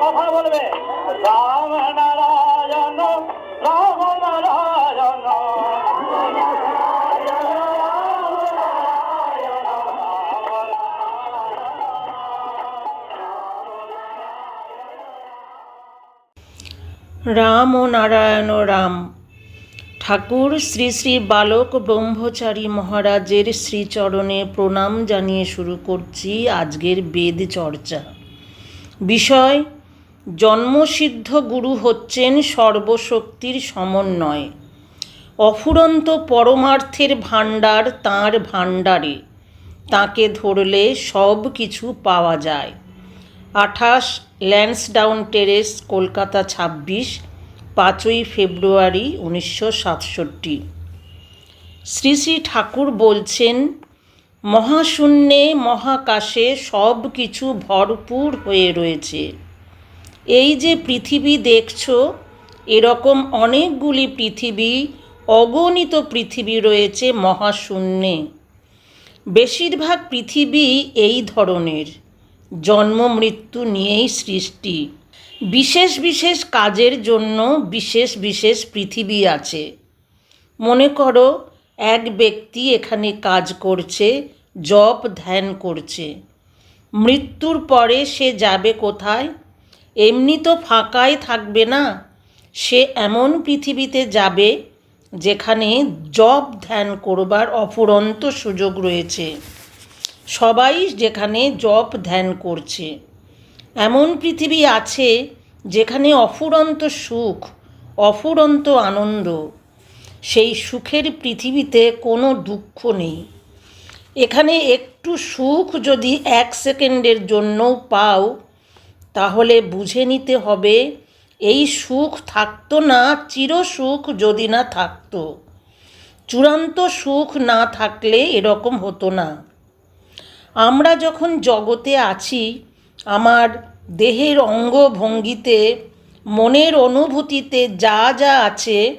কথা বলবে। রাম নারায়ণ রাম নারায়ণ। রাম ও নারায়ণ রাম। ঠাকুর, শ্রী শ্রী বালক ব্রহ্মচারী মহারাজের শ্রীচরণে প্রণাম জানিয়ে শুরু করছি আজকের বেদ চর্চা। বিষয়, জন্মসিদ্ধ গুরু হচ্ছেন সর্বশক্তির সমন্বয়। অফুরন্ত পরমার্থের ভাণ্ডার তাঁর ভাণ্ডারে। তাকে ধরলে সব কিছু পাওয়া যায়। আঠাশ ল্যান্সডাউন টেরেস, কলকাতা ছাব্বিশ, পাঁচই ফেব্রুয়ারি উনিশশো সাতষট্টি। শ্রী শ্রী ঠাকুর বলছেন, মহাশূন্যে মহাকাশে সব কিছু ভরপুর হয়ে রয়েছে। এই যে পৃথিবী দেখছ, এরকম অনেকগুলি পৃথিবী, অগণিত পৃথিবী রয়েছে মহাশূন্যে। বেশিরভাগ পৃথিবী এই ধরনের। জন্ম, মৃত্যু নিয়েই সৃষ্টি। বিশেষ বিশেষ কাজের জন্য বিশেষ বিশেষ পৃথিবী আছে। মনে করো, এক ব্যক্তি এখানে কাজ করছে জপ ধ্যান করছে। মৃত্যুর পরে সে যাবে কোথায়? এমনি তো ফাঁকাই থাকবে না। সে এমন পৃথিবীতে যাবে, যেখানে জপ ধ্যান করবার অফুরন্ত সুযোগ রয়েছে। সবাই যেখানে জপ ধ্যান করছে। এমন পৃথিবী আছে যেখানে অফুরন্ত সুখ, অফুরন্ত আনন্দ। সেই সুখের পৃথিবীতে কোনো দুঃখ নেই। এখানে একটু সুখ যদি এক সেকেন্ডের জন্যও পাও, তাহলে বুঝে নিতে হবে এই সুখ থাকতো না, চিরসুখ যদি না থাকতো। চূড়ান্ত সুখ না থাকলে এরকম হতো না। আমরা যখন জগতে আছি, আমার দেহের অঙ্গভঙ্গিতে মনের অনুভূতিতে যা যা আছে,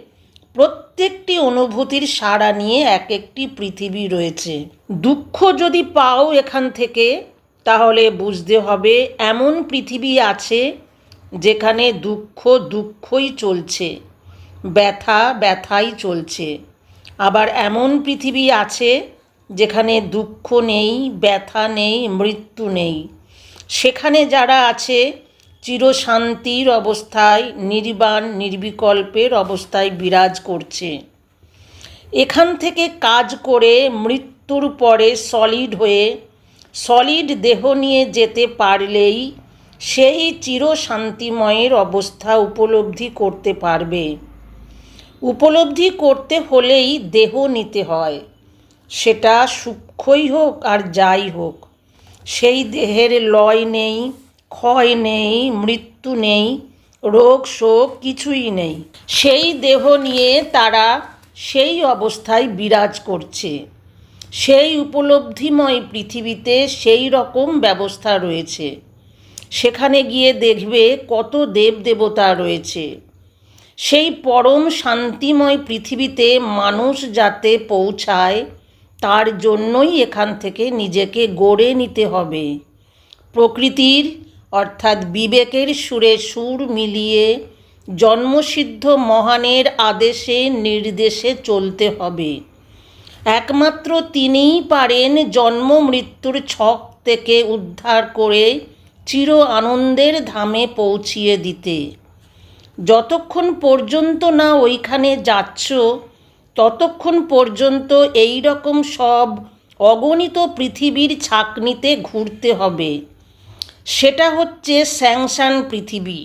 প্রত্যেকটি অনুভূতির সাড়া নিয়ে এক একটি পৃথিবী রয়েছে। দুঃখ যদি পাও এখান থেকে, তাহলে বুঝতে হবে এমন পৃথিবী আছে, যেখানে দুঃখ দুঃখই চলছে, ব্যথা ব্যথাই চলছে। আবার এমন পৃথিবী আছে যেখানে দুঃখ নেই, ব্যথা নেই, মৃত্যু নেই। সেখানে যারা আছে, চিরশান্তির অবস্থায়, নির্বাণ, নির্বিকল্পের অবস্থায় বিরাজ করছে। এখান থেকে কাজ করে মৃত্যুর পরে সলিড হয়ে সলিড দেহ নিয়ে যেতে পারলেই সেই চিরশান্তিময়ের অবস্থা উপলব্ধি করতে পারবে। উপলব্ধি করতে হলেই দেহ নিতে হয়। সেটা সূক্ষ্মই হোক আর যাই হোক। সেই দেহের লয় নেই, ক্ষয় নেই, মৃত্যু নেই, রোগ শোক কিছুই নেই। সেই দেহ নিয়ে তারা সেই অবস্থায় বিরাজ করছে। সেই উপলব্ধিময় পৃথিবীতে সেই রকম ব্যবস্থা রয়েছে। সেখানে গিয়ে দেখবে কত দেব দেবতা রয়েছে। সেই পরম শান্তিময় পৃথিবীতে মানুষ যাতে পৌঁছায় তার জন্যই এখান থেকে নিজেকে গড়ে নিতে হবে। প্রকৃতির, অর্থাৎ বিবেকের সুরে সুর মিলিয়ে জন্মসিদ্ধ মহানের আদেশে নির্দেশে চলতে হবে। একমাত্র তিনিই পারেন জন্ম মৃত্যুর ছক থেকে উদ্ধার করে চির আনন্দের ধামে পৌঁছিয়ে দিতে। যতক্ষণ পর্যন্ত না ওইখানে যাচ্ছ ততক্ষণ পর্যন্ত এই রকম সব অগণিত পৃথিবীর ছাকনিতে ঘুরতে হবে। সেটা হচ্ছে স্যাংশান পৃথিবী।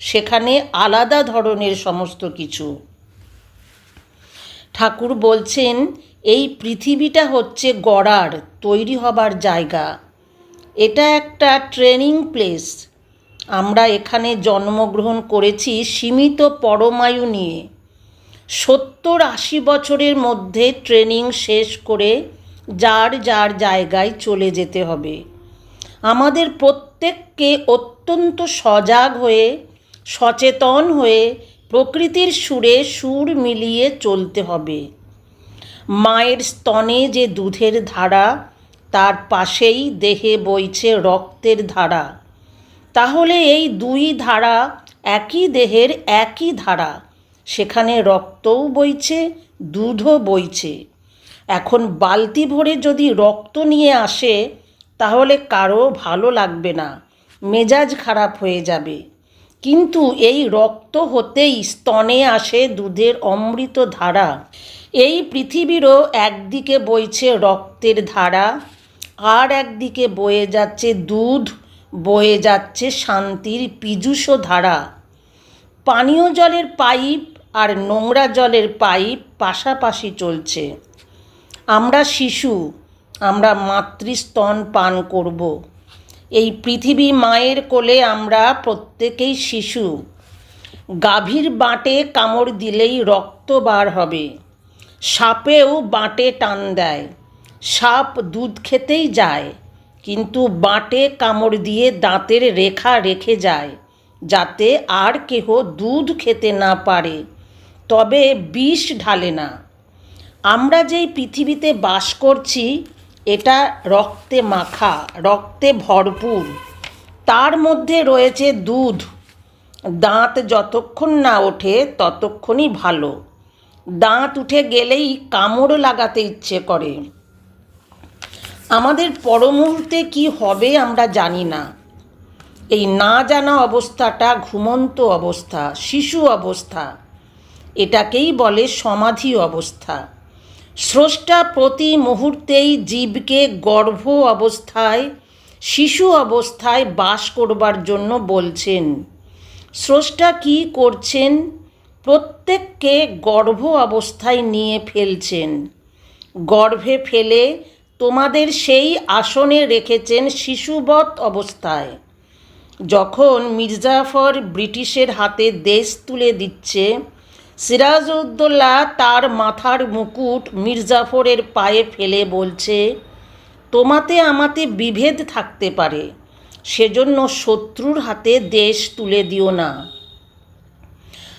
সেখানে আলাদা ধরনের সমস্ত কিছু। ঠাকুর বলছেন, এই পৃথিবীটা হচ্ছে গড়ার, তৈরি হবার জায়গা। এটা একটা ট্রেনিং প্লেস। আমরা এখানে জন্মগ্রহণ করেছি সীমিত পরমায়ু নিয়ে। সত্তর আশি বছরের মধ্যে ট্রেনিং শেষ করে যার যার জায়গায় চলে যেতে হবে। আমাদের প্রত্যেককে অত্যন্ত সজাগ হয়ে, সচেতন হয়ে প্রকৃতির সুরে সুর মিলিয়ে চলতে হবে। মায়ের স্তনে যে দুধের ধারা, তার পাশেই দেহে বইছে রক্তের ধারা। তাহলে এই দুই ধারা একই দেহের একই ধারা। সেখানে রক্তও বইছে, দুধও বইছে। এখন বালতি ভরে যদি রক্ত নিয়ে আসে, তাহলে কারও ভালো লাগবে না, মেজাজ খারাপ হয়ে যাবে। কিন্তু এই রক্ত হতেই স্তনে আসে দুধের অমৃত ধারা। এই পৃথিবীরও একদিকে বইছে রক্তের ধারা, আর একদিকে বয়ে যাচ্ছে দুধ, বয়ে যাচ্ছে শান্তির পীযূষ ধারা পানীয় জলের পাইপ আর নোংরা জলের পাইপ পাশাপাশি চলছে। আমরা শিশু, আমরা মাতৃস্তন পান করব। এই পৃথিবী মায়ের কোলে আমরা প্রত্যেকেই শিশু। গাভীর বাঁটে কামড় দিলেই রক্ত বার হবে। সাপেও বাঁটে টান দেয়। সাপ দুধ খেতেই যায়, কিন্তু বাঁটে কামড় দিয়ে দাঁতের রেখা রেখে যায়। যাতে আর কেহ দুধ খেতে না পারে, তবে বিষ ঢালে না। আমরা যেই পৃথিবীতে বাস করছি, এটা রক্তে মাখা, রক্তে ভরপুর। তার মধ্যে রয়েছে দুধ। দাঁত যতক্ষণ না ওঠে, ততক্ষণই ভালো। দাঁত উঠে গেলেই কামড় লাগাতে ইচ্ছে করে। আমাদের পরমুহূর্তে কি হবে আমরা জানি না। এই না জানা অবস্থাটা ঘুমন্ত অবস্থা, শিশু অবস্থা, এটাকেই বলে সমাধি অবস্থা। স্রষ্টা প্রতি মুহূর্তেই জীবকে গর্ভ অবস্থায়, শিশু অবস্থায় বাস করবার জন্য বলছেন। স্রষ্টা কি করছেন? প্রত্যেককে গর্ভ অবস্থায় নিয়ে ফেলছেন। গর্ভে ফেলে তোমাদের সেই আসনে রেখেছেন শিশুবৎ অবস্থায়। যখন মির্জাফর ব্রিটিশের হাতে দেশ তুলে দিচ্ছে, সিরাজউদ্দৌলা তার মাথার মুকুট মির্জাফরের পায়ে ফেলে বলছে, তোমাতে আমাতে বিভেদ থাকতে পারে, সেজন্য শত্রুর হাতে দেশ তুলে দিও না।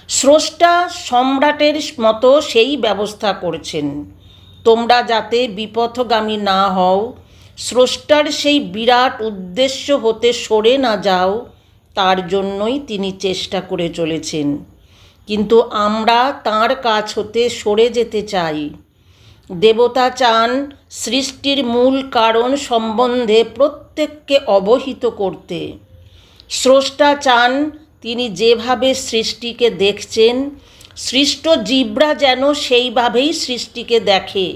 স্রষ্টা সম্রাটের মতো সেই ব্যবস্থা করছেন। তোমরা যাতে বিপথগামী না হও স্রষ্টার সেই বিরাট উদ্দেশ্য হতে সরে না যাও, তার জন্যই তিনি চেষ্টা করে চলেছেন। কিন্তু আমরা তার কাছ হতে সরে যেতে চাই। দেবতা চান সৃষ্টির মূল কারণ সম্বন্ধে প্রত্যেককে অবহিত করতে। স্রষ্টা চান তিনি যেভাবে সৃষ্টিকে দেখছেন, সৃষ্ট জীবরা যেন সেইভাবেই সৃষ্টিকে দেখে,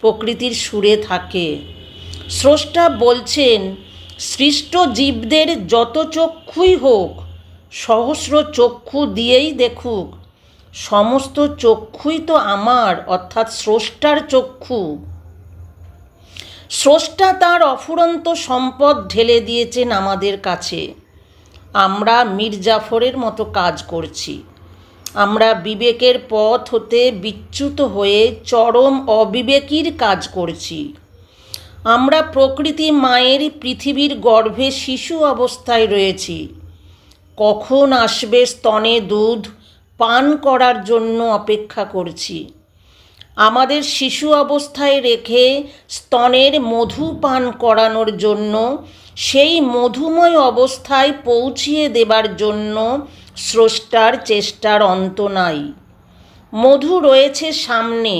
প্রকৃতির সুরে থাকে। স্রষ্টা বলছেন, সৃষ্ট জীবদের যত চক্ষুই হোক, সহস্র চক্ষু দিয়েই দেখুক। সমস্ত চক্ষুই তো আমার, অর্থাৎ স্রষ্টার চক্ষু। স্রষ্টা তার অফুরন্ত সম্পদ ঢেলে দিয়েছেন আমাদের কাছে। আমরা মির্জাফরের মতো কাজ করছি। আমরা বিবেকের পথ হতে বিচ্যুত হয়ে চরম অবিবেকীর কাজ করছি। আমরা প্রকৃতি মায়ের পৃথিবীর গর্ভে শিশু অবস্থায় রয়েছি। কখন আসবে স্তনে দুধ পান করার জন্য অপেক্ষা করছি। আমাদের শিশু অবস্থায় রেখে স্তনের মধু পান করানোর জন্য, সেই মধুময় অবস্থায় পৌঁছিয়ে দেবার জন্য স্রষ্টার চেষ্টার অন্ত নাই। মধু রয়েছে সামনে,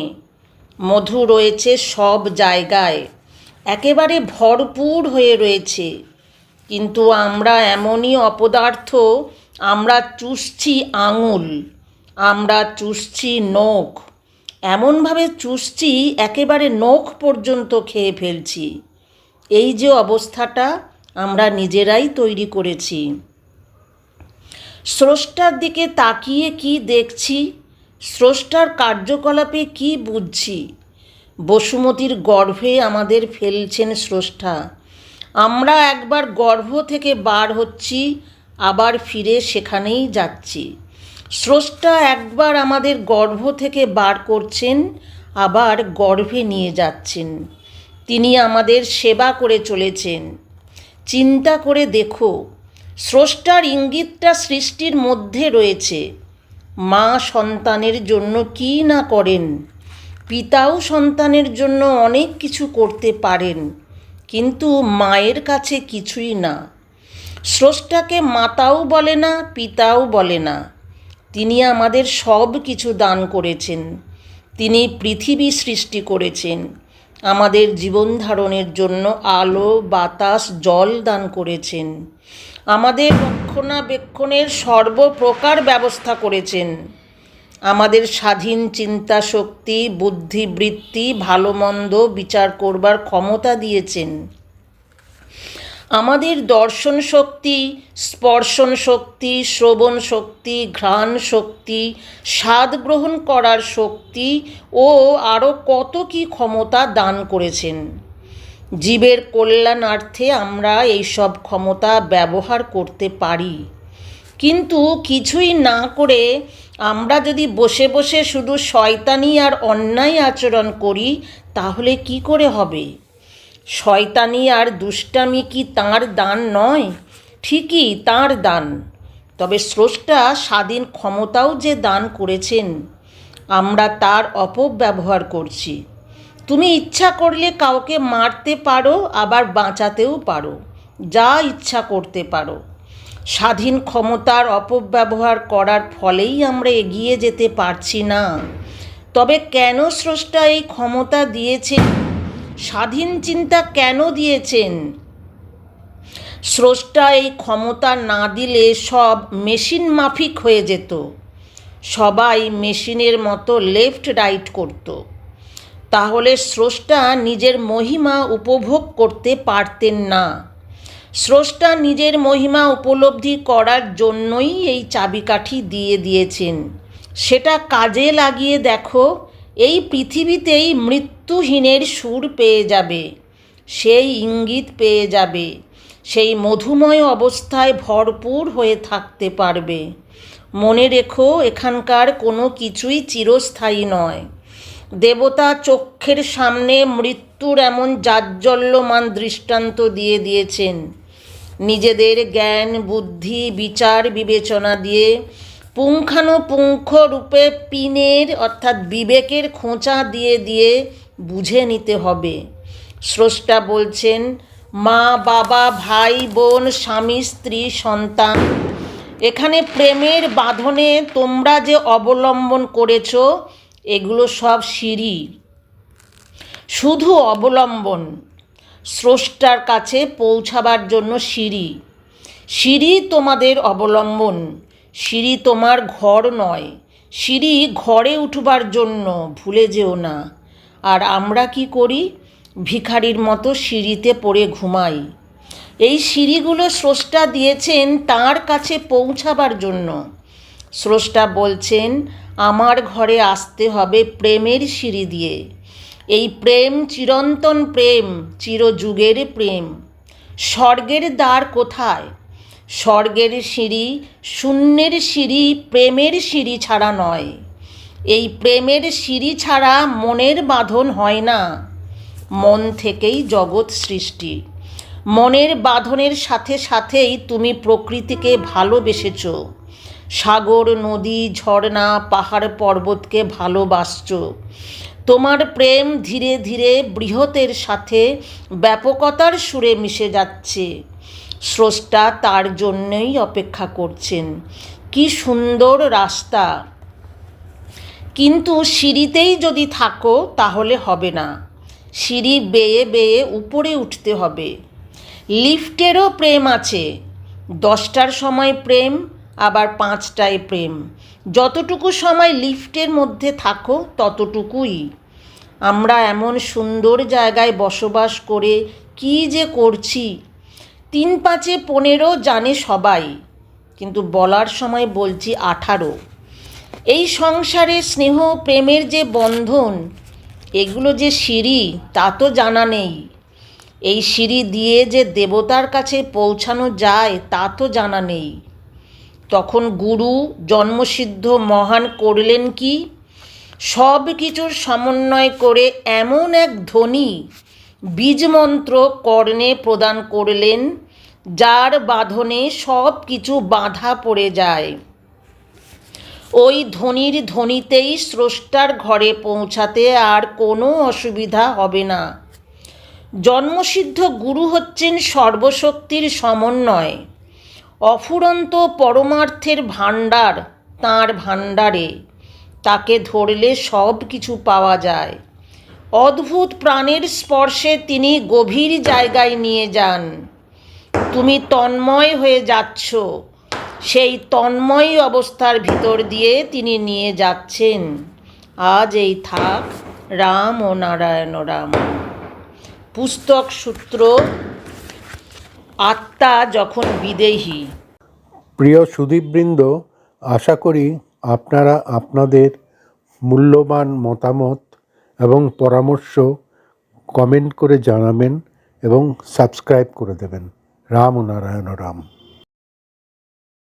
মধু রয়েছে সব জায়গায়। একেবারে ভরপুর হয়ে রয়েছে। কিন্তু আমরা এমনই অপদার্থ, আমরা চুষছি আঙুল, আমরা চুষছি নখ। এমনভাবে চুষছি একেবারে নখ পর্যন্ত খেয়ে ফেলছি। এই যে অবস্থাটা আমরা নিজেরাই তৈরি করেছি। স্রষ্টার দিকে তাকিয়ে কি দেখছি? স্রষ্টার কার্যকলাপে কি বুঝছি? বসুমতীর গর্ভে আমাদের ফেলছেন স্রষ্টা। আমরা একবার গর্ভ থেকে বার হচ্ছি, আবার ফিরে সেখানেই যাচ্ছি। স্রষ্টা একবার আমাদের গর্ভ থেকে বার করছেন, আবার গর্ভে নিয়ে যাচ্ছেন। তিনি আমাদের সেবা করে চলেছেন। চিন্তা করে দেখো, স্রষ্টার ইঙ্গিতটা সৃষ্টির মধ্যে রয়েছে। মা সন্তানের জন্য কী না করেন? পিতাও সন্তানের জন্য অনেক কিছু করতে পারেন, কিন্তু মায়ের কাছে কিছুই না। স্রষ্টাকে মাতাও বলে না, পিতাও বলে না। তিনি আমাদের সব কিছু দান করেছেন। তিনি পৃথিবী সৃষ্টি করেছেন। আমাদের জীবন ধারণের জন্য আলো, বাতাস, জল দান করেছেন। আমাদের রক্ষণাবেক্ষণের সর্বপ্রকার ব্যবস্থা করেছেন। আমাদের স্বাধীন চিন্তা শক্তি বুদ্ধিবৃত্তি ভালো মন্দ বিচার করবার ক্ষমতা দিয়েছেন। আমাদের দর্শন শক্তি, স্পর্শন শক্তি, শ্রবণ শক্তি, ঘ্রাণ শক্তি, স্বাদ গ্রহণ করার শক্তি ও আরও কত কি ক্ষমতা দান করেছেন। জীবের কল্যাণার্থে আমরা এইসব ক্ষমতা ব্যবহার করতে পারি। কিন্তু কিছুই না করে আমরা যদি বসে বসে শুধু শয়তানি আর অন্যায় আচরণ করি, তাহলে কি করে হবে? শয়তানি আর দুষ্টামি কি তাঁর দান নয়? ঠিকই তাঁর দান। তবে স্রষ্টা স্বাধীন ক্ষমতাও যে দান করেছেন, আমরা তার অপব্যবহার করছি। তুমি ইচ্ছা করলে কাউকে মারতে পারো, আবার বাঁচাতেও পারো। যা ইচ্ছা করতে পারো। স্বাধীন ক্ষমতার অপব্যবহার করার ফলেই আমরা এগিয়ে যেতে পারছি না। তবে কেন স্রষ্টা এই ক্ষমতা দিয়েছেন? স্বাধীন চিন্তা কেন দিয়েছেন? স্রষ্টা এই ক্ষমতা না দিলে সব মেশিন মাফিক হয়ে যেত। সবাই মেশিনের মতো লেফট রাইট করত। তাহলে স্রষ্টা নিজের মহিমা উপভোগ করতে পারতেন না। স্রষ্টা নিজের মহিমা উপলব্ধি করার জন্যই এই চাবিকাঠি দিয়ে দিয়েছেন। সেটা কাজে লাগিয়ে দেখো, এই পৃথিবীতেই মৃত্যুহীনের সুর পেয়ে যাবে, সেই ইঙ্গিত পেয়ে যাবে, সেই মধুময় অবস্থায় ভরপুর হয়ে থাকতে পারবে। মনে রেখো, এখানকার কোনো কিছুই চিরস্থায়ী নয়। দেবতা চক্ষের সামনে মৃত্যুর এমন জাজ্জল্যমান দৃষ্টান্ত দিয়ে দিয়েছেন। নিজেদের জ্ঞান, বুদ্ধি, বিচার, বিবেচনা দিয়ে পুঙ্খানুপুঙ্খ রূপে পিনের, অর্থাৎ বিবেকের খোঁচা দিয়ে দিয়ে বুঝে নিতে হবে। স্রষ্টা বলছেন, মা, বাবা, ভাই, বোন, স্বামী, স্ত্রী, সন্তান, এখানে প্রেমের বাঁধনে তোমরা যে অবলম্বন করেছ, এগুলো সব সিঁড়ি। শুধু অবলম্বন স্রষ্টার কাছে পৌঁছাবার জন্য সিঁড়ি। সিঁড়ি তোমাদের অবলম্বন। সিঁড়ি তোমার ঘর নয়। সিঁড়ি ঘরে উঠবার জন্য, ভুলে যেও না। আর আমরা কি করি? ভিখারির মতো সিঁড়িতে পড়ে ঘুমাই। এই সিঁড়িগুলো স্রষ্টা দিয়েছেন তার কাছে পৌঁছাবার জন্য। স্রষ্টা বলছেন, আমার ঘরে আসতে হবে প্রেমের সিঁড়ি দিয়ে। এই প্রেম চিরন্তন প্রেম, চিরযুগের প্রেম। স্বর্গের দ্বার কোথায়? স্বর্গের সিঁড়ি, শূন্যের সিঁড়ি, প্রেমের সিঁড়ি ছাড়া নয়। এই প্রেমের সিঁড়ি ছাড়া মনের বাঁধন হয় না। মন থেকেই জগৎ সৃষ্টি। মনের বাঁধনের সাথে সাথেই তুমি প্রকৃতিকে ভালোবেসেছ। সাগর, নদী, ঝর্ণা, পাহাড় পর্বতকে ভালোবাসছ। তোমার প্রেম ধীরে ধীরে বৃহতের সাথে ব্যাপকতার সুরে মিশে যাচ্ছে। স্রষ্টা তার জন্যই অপেক্ষা করছেন। কি সুন্দর রাস্তা। কিন্তু সিঁড়িতেই যদি থাকো তাহলে হবে না। সিঁড়ি বেয়ে বেয়ে উপরে উঠতে হবে। লিফটেরও প্রেম আছে। দশটার সময় প্রেম, আবার পাঁচটায় প্রেম। যতটুকু সময় লিফটের মধ্যে থাকো, ততটুকুই। আমরা এমন সুন্দর জায়গায় বসবাস করে কি যে করছি, তিন পাঁচে পনেরো জানে সবাই, কিন্তু বলার সময় বলছি আঠারো। এই সংসারে স্নেহ প্রেমের যে বন্ধন, এগুলো যে সিঁড়ি, তা তো জানা নেই। এই সিঁড়ি দিয়ে যে দেবতার কাছে পৌঁছানো যায়, তা তো জানা নেই। তখন গুরু জন্মসিদ্ধ মহান করলেন কি? সব কিছুর সমন্বয় করে এমন এক ধ্বনি বীজমন্ত্র কর্ণে প্রদান করলেন, যার বাঁধনে সব কিছু বাঁধা পড়ে যায়। ওই ধনির ধ্বনিতেই স্রষ্টার ঘরে পৌঁছাতে আর কোনো অসুবিধা হবে না। জন্মসিদ্ধ গুরু হচ্ছেন সর্বশক্তির সমন্বয়। অফুরন্ত পরমার্থের ভাণ্ডার তাঁর ভাণ্ডারে। তাকে ধরলে সব কিছু পাওয়া যায়। অদ্ভুত প্রাণের স্পর্শে তিনি গভীর জায়গায় নিয়ে যান। তুমি তন্ময় হয়ে যাচ্ছ। সেই তন্ময় অবস্থার ভিতর দিয়ে তিনি নিয়ে যাচ্ছেন। আজ এই থাক, রাম ও নারায়ণ রাম। পুস্তক সূত্র আত্মা যখন বিদেহী। প্রিয় সুদীপবৃন্দ, আশা করি আপনারা আপনাদের মূল্যবান মতামত এবং পরামর্শ কমেন্ট করে জানাবেন এবং সাবস্ক্রাইব করে দেবেন। রাম নারায়ণ রাম।